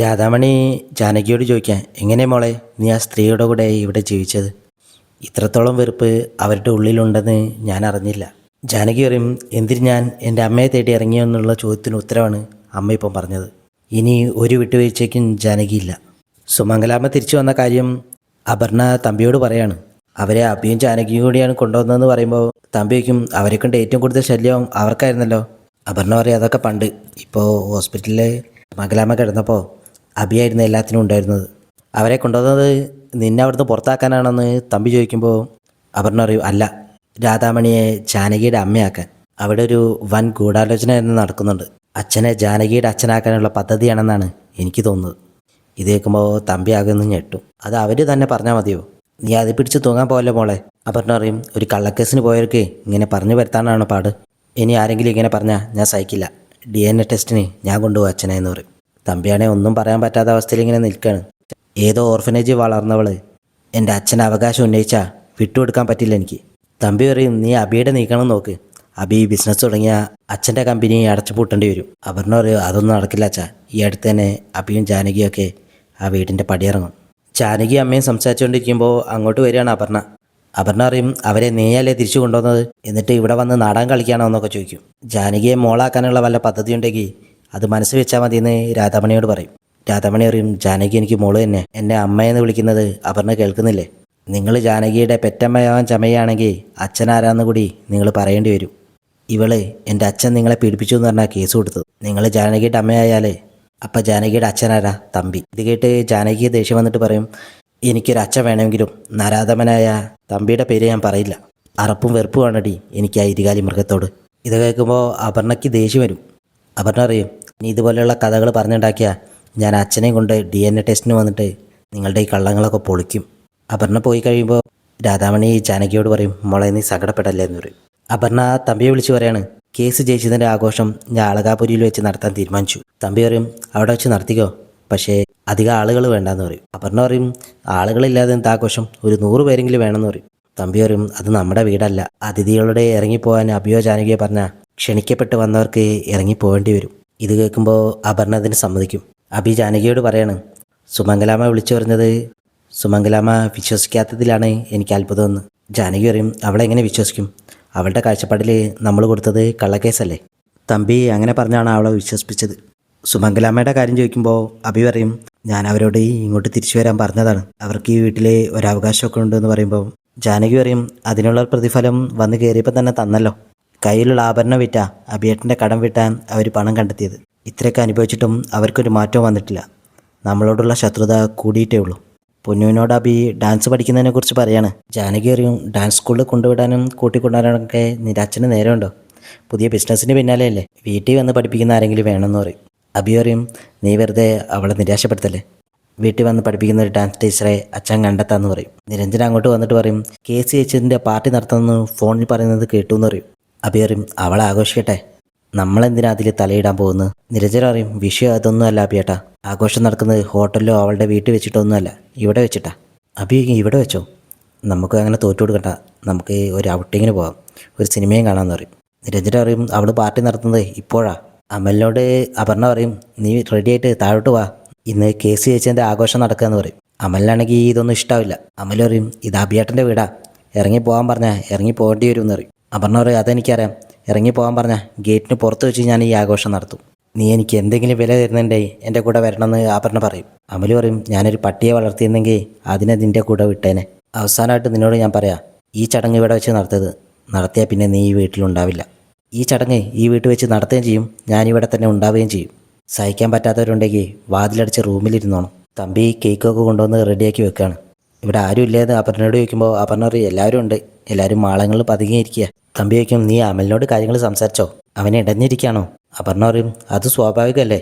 രാധാമണി ജാനകിയോട് ചോദിക്കാൻ എങ്ങനെ മോളെ നീ ആ സ്ത്രീയുടെ കൂടെ ഇവിടെ ജീവിച്ചത്? ഇത്രത്തോളം വെറുപ്പ് അവരുടെ ഉള്ളിലുണ്ടെന്ന് ഞാൻ അറിഞ്ഞില്ല. ജാനകി പറയും എന്തിന് ഞാൻ എന്റെ അമ്മയെ തേടി ഇറങ്ങിയെന്നുള്ള ചോദ്യത്തിന് ഉത്തരവാണ് അമ്മ ഇപ്പം പറഞ്ഞത്. ഇനി ഒരു വിട്ടുവീഴ്ചയ്ക്കും ജാനകിയില്ല സുമംഗലാമ്മ തിരിച്ചു വന്ന കാര്യം അപർണ തമ്പിയോട് പറയാണ്. അവരെ അബിയും ജാനകിയും കൂടിയാണ് കൊണ്ടുവന്നതെന്ന് പറയുമ്പോൾ തമ്പിക്കും അവരെ കൊണ്ട് ഏറ്റവും കൂടുതൽ ശല്യം അവർക്കായിരുന്നല്ലോ. അപർണ പറയും അതൊക്കെ പണ്ട്. ഇപ്പോൾ ഹോസ്പിറ്റലിൽ മംഗലാമ്മ കിടന്നപ്പോൾ അബിയായിരുന്നു എല്ലാത്തിനും ഉണ്ടായിരുന്നത്. അവരെ കൊണ്ടുവന്നത് നിന്നെ അവിടുന്ന് പുറത്താക്കാനാണെന്ന് തമ്പി ചോദിക്കുമ്പോൾ അപർണ പറയും അല്ല രാധാമണിയെ ജാനകിയുടെ അമ്മയാക്കാൻ. അവിടെ ഒരു വൻ ഗൂഢാലോചന തന്നെ നടക്കുന്നുണ്ട്. അച്ഛനെ ജാനകിയുടെ അച്ഛനാക്കാനുള്ള പദ്ധതിയാണെന്നാണ് എനിക്ക് തോന്നുന്നത്. ഇത് കേൾക്കുമ്പോൾ തമ്പി ഞെട്ടും. അത് അവർ തന്നെ പറഞ്ഞാൽ മതിയോ? നീ അത് പിടിച്ച് തൂങ്ങാൻ പോകല്ലോ മോളെ? അപർണ പറയും ഒരു കള്ളക്കേസിന് പോയവർക്ക് ഇങ്ങനെ പറഞ്ഞു വരുത്താനാണ് പാട്? ഇനി ആരെങ്കിലും ഇങ്ങനെ പറഞ്ഞാൽ ഞാൻ സഹിക്കില്ല. ഡി എൻ എ ടെസ്റ്റിന് ഞാൻ കൊണ്ടുപോകും അച്ഛനെ എന്ന് പറയും. തമ്പിയാണെ ഒന്നും പറയാൻ പറ്റാത്ത അവസ്ഥയിൽ ഇങ്ങനെ നിൽക്കുകയാണ് ഏതോ ഓർഫനേജ് വളർന്നവൾ. എന്റെ അച്ഛന്റെ അവകാശം ഉന്നയിച്ചാൽ വിട്ടുകൊടുക്കാൻ പറ്റില്ല എനിക്ക്. തമ്പി പറയും നീ അബിയുടെ നീക്കണം നോക്ക്. അബി ബിസിനസ് തുടങ്ങിയ അച്ഛന്റെ കമ്പനി അടച്ചു പൂട്ടേണ്ടി വരും. അപർണ പറയും അതൊന്നും നടക്കില്ല അച്ഛാ. ഈ അടുത്ത് തന്നെ അബിയും ജാനകിയൊക്കെ ആ വീടിന്റെ പടിയിറങ്ങും. ജാനകി അമ്മയും സംസാരിച്ചുകൊണ്ടിരിക്കുമ്പോൾ അങ്ങോട്ട് വരികയാണ് അപർണ. അപർണ അറിയും അവരെ നീയല്ലേ തിരിച്ചു കൊണ്ടുവന്നത്? എന്നിട്ട് ഇവിടെ വന്ന് നാടകം കളിക്കാണോ? എന്നൊക്കെ ചോദിക്കും. ജാനകിയെ മോളാക്കാനുള്ള വല്ല പദ്ധതി ഉണ്ടെങ്കിൽ അത് മനസ്സ് വെച്ചാൽ മതിയെന്ന് രാധാമണിയോട് പറയും. രാധാമണി അറിയും ജാനകി എനിക്ക് മോൾ തന്നെ. എന്നെ അമ്മയെന്ന് വിളിക്കുന്നത് അപർണ കേൾക്കുന്നില്ലേ? നിങ്ങൾ ജാനകിയുടെ പെറ്റമ്മയാവാൻ ചമയാണെങ്കിൽ അച്ഛനാരാന്ന് കൂടി നിങ്ങൾ പറയേണ്ടി വരും. ഇവൾ എന്റെ അച്ഛൻ നിങ്ങളെ പീഡിപ്പിച്ചു എന്ന് പറഞ്ഞാൽ കേസ് കൊടുത്തത്. നിങ്ങൾ ജാനകിയുടെ അമ്മയായാലേ അപ്പം ജാനകിയുടെ അച്ഛനാരാ? തമ്പി. ഇത് കേട്ട് ജാനകി ദേഷ്യം വന്നിട്ട് പറയും എനിക്കൊരു അച്ഛൻ വേണമെങ്കിലും നരാധമനായ തമ്പിയുടെ പേര് ഞാൻ പറയില്ല. അറപ്പും വെറുപ്പുമാണടി എനിക്ക് ആ ഇരുകാലി മൃഗത്തോട്. ഇത് കേൾക്കുമ്പോൾ അപർണയ്ക്ക് ദേഷ്യം വരും. അപർണ അറിയും ഇനി ഇതുപോലെയുള്ള കഥകൾ പറഞ്ഞുണ്ടാക്കിയ ഞാൻ അച്ഛനെ കൊണ്ട് ഡി എൻ എ ടെസ്റ്റിന് വന്നിട്ട് നിങ്ങളുടെ ഈ കള്ളങ്ങളൊക്കെ പൊളിക്കും. അപർണ പോയി കഴിയുമ്പോൾ രാധാമണി ജാനകിയോട് പറയും മോളെ നീ സങ്കടപ്പെടല്ലേ? എന്ന് പറയും. അപർണ തമ്പിയെ വിളിച്ച് പറയാണ് കേസ് ജയിച്ചതിന്റെ ആഘോഷം ഞാൻ അളകാപുരിയിൽ വെച്ച് നടത്താൻ തീരുമാനിച്ചു. തമ്പി പറയും അവിടെ വെച്ച് നടത്തിക്കോ പക്ഷേ അധികം ആളുകൾ വേണ്ടാന്ന് പറയും. അപർണ പറയും ആളുകളില്ലാതെ എന്ത് ആഘോഷം? ഒരു നൂറ് പേരെങ്കിലും വേണമെന്ന് പറയും. തമ്പി പറയും അത് നമ്മുടെ വീടല്ല. അതിഥികളുടെ ഇറങ്ങിപ്പോകാൻ അഭിയോ ജാനകിയെ പറഞ്ഞാൽ ക്ഷണിക്കപ്പെട്ട് വന്നവർക്ക് ഇറങ്ങിപ്പോകേണ്ടി വരും. ഇത് കേൾക്കുമ്പോൾ അപർണ അതിന് സമ്മതിക്കും. അഭി ജാനകിയോട് പറയാണ് സുമംഗലാമ വിളിച്ചു പറഞ്ഞത് സുമംഗലാമ വിശ്വസിക്കാത്തതിലാണ് എനിക്ക് അത്ഭുതമെന്ന്. ജാനകി പറയും അവളെങ്ങനെ വിശ്വസിക്കും? അവളുടെ കാഴ്ചപ്പാടിൽ നമ്മൾ കൊടുത്തത് കള്ളക്കേസല്ലേ? തമ്പി അങ്ങനെ പറഞ്ഞാണ് അവളെ വിശ്വസിപ്പിച്ചത്. സുമംഗലാമയുടെ കാര്യം ചോദിക്കുമ്പോൾ അഭി പറയും ഞാൻ അവരോട് ഇങ്ങോട്ട് തിരിച്ചു വരാൻ പറഞ്ഞതാണ്. അവർക്ക് ഈ വീട്ടിൽ ഒരവകാശമൊക്കെ ഉണ്ടെന്ന് പറയുമ്പോൾ ജാനകി പറയും അതിനുള്ള പ്രതിഫലം വന്ന് കയറിയപ്പോൾ തന്നെ തന്നല്ലോ. കയ്യിലുള്ള ആഭരണം വിറ്റ അഭിയേട്ടന്റെ കടം വിട്ടാൻ അവർ പണം കണ്ടെത്തിയത്. ഇത്രയൊക്കെ അനുഭവിച്ചിട്ടും അവർക്കൊരു മാറ്റവും വന്നിട്ടില്ല. നമ്മളോടുള്ള ശത്രുത കൂടിയിട്ടേ ഉള്ളൂ. പൊന്നുവിനോട് അബി ഡാൻസ് പഠിക്കുന്നതിനെക്കുറിച്ച് പറയാണ്. ജാനകി അറിയും ഡാൻസ് സ്കൂളിൽ കൊണ്ടുവിടാനും കൂട്ടിക്കൊണ്ടുവരാനൊക്കെ അച്ഛന് നേരമുണ്ടോ? പുതിയ ബിസിനസ്സിന് പിന്നാലെയല്ലേ? വീട്ടിൽ വന്ന് പഠിപ്പിക്കുന്ന ആരെങ്കിലും വേണമെന്ന് പറയും. അബി പറയും നീ വെറുതെ അവളെ നിരാശപ്പെടുത്തല്ലേ? വീട്ടിൽ വന്ന് പഠിപ്പിക്കുന്ന ഒരു ഡാൻസ് ടീച്ചറെ അച്ഛൻ കണ്ടെത്താന്ന് പറയും. നിരഞ്ജന അങ്ങോട്ട് വന്നിട്ട് പറയും കെ സി എച്ചിന്റെ പാർട്ടി നടത്തുന്നു ഫോണിൽ പറയുന്നത് കേട്ടു എന്ന് പറയും. അബി പറയും അവളെ ആഘോഷിക്കട്ടെ. നമ്മളെന്തിനാ അതിൽ തലയിടാൻ പോകുന്നത്? നിരജരറിയും വിഷയം അതൊന്നും അല്ല അബിയേട്ടാ ആഘോഷം നടക്കുന്നത് ഹോട്ടലിലോ അവളുടെ വീട്ടിൽ വെച്ചിട്ടൊന്നുമല്ല ഇവിടെ വെച്ചിട്ടാ. അബി ഇവിടെ വെച്ചോ. നമുക്ക് അങ്ങനെ തോറ്റു കൊടുക്കണ്ട. നമുക്ക് ഒരു ഔട്ടിങ്ങിന് പോകാം ഒരു സിനിമയും കാണാമെന്ന് പറയും. നിരഞ്ജന പറയും അവൾ പാർട്ടി നടത്തുന്നത് ഇപ്പോഴാ. അമലിനോട് അപർണ പറയും നീ റെഡിയായിട്ട് താഴോട്ട് വാ. ഇന്ന് കെ സി ആഘോഷം നടക്കുകയെന്ന് പറയും. അമലിനാണെങ്കിൽ ഇതൊന്നും ഇഷ്ടാവില്ല. അമൽ പറയും ഇത് അബിയേട്ടന്റെ വീടാ. ഇറങ്ങി പോകാൻ പറഞ്ഞാൽ ഇറങ്ങി പോകേണ്ടി വരും എന്ന് പറയും. അപർണ പറയും അതെനിക്കറിയാം. ഇറങ്ങി പോകാൻ പറഞ്ഞാൽ ഗേറ്റിന് പുറത്ത് വെച്ച് ഞാൻ ഈ ആഘോഷം നടത്തും. നീ എനിക്ക് എന്തെങ്കിലും വില തരുന്നുണ്ടേ എന്റെ കൂടെ വരണമെന്ന് അപർണ പറയും. അമലി പറയും ഞാനൊരു പട്ടിയെ വളർത്തിയിരുന്നെങ്കിൽ അതിനെ നിന്റെ കൂടെ വിട്ടേനെ. അവസാനമായിട്ട് നിന്നോട് ഞാൻ പറയാം ഈ ചടങ്ങ് ഇവിടെ വെച്ച് നടത്തിയത് നടത്തിയാൽ പിന്നെ നീ ഈ വീട്ടിലുണ്ടാവില്ല ഈ ചടങ്ങ് ഈ വീട്ടിൽ വെച്ച് നടത്തുകയും ചെയ്യും. ഞാനിവിടെ തന്നെ ഉണ്ടാവുകയും ചെയ്യും. സഹിക്കാൻ പറ്റാത്തവരുണ്ടെങ്കിൽ വാതിലടിച്ച് റൂമിലിരുന്നോണം തമ്പി കേക്കൊക്കെ കൊണ്ടുവന്ന് റെഡിയാക്കി വെക്കുകയാണ് ഇവിടെ ആരും ഇല്ലേന്ന് അപർണയോട് ചോദിക്കുമ്പോൾ അപർണ എല്ലാവരും ഉണ്ട്. എല്ലാവരും മാളങ്ങളിൽ പതുങ്ങിയിരിക്കുക തമ്പി ചോദിക്കും നീ അമലിനോട് കാര്യങ്ങൾ സംസാരിച്ചോ? അവൻ ഇടഞ്ഞിരിക്കുകയാണോ? അപർണ പറയും അത് സ്വാഭാവികമല്ലേ?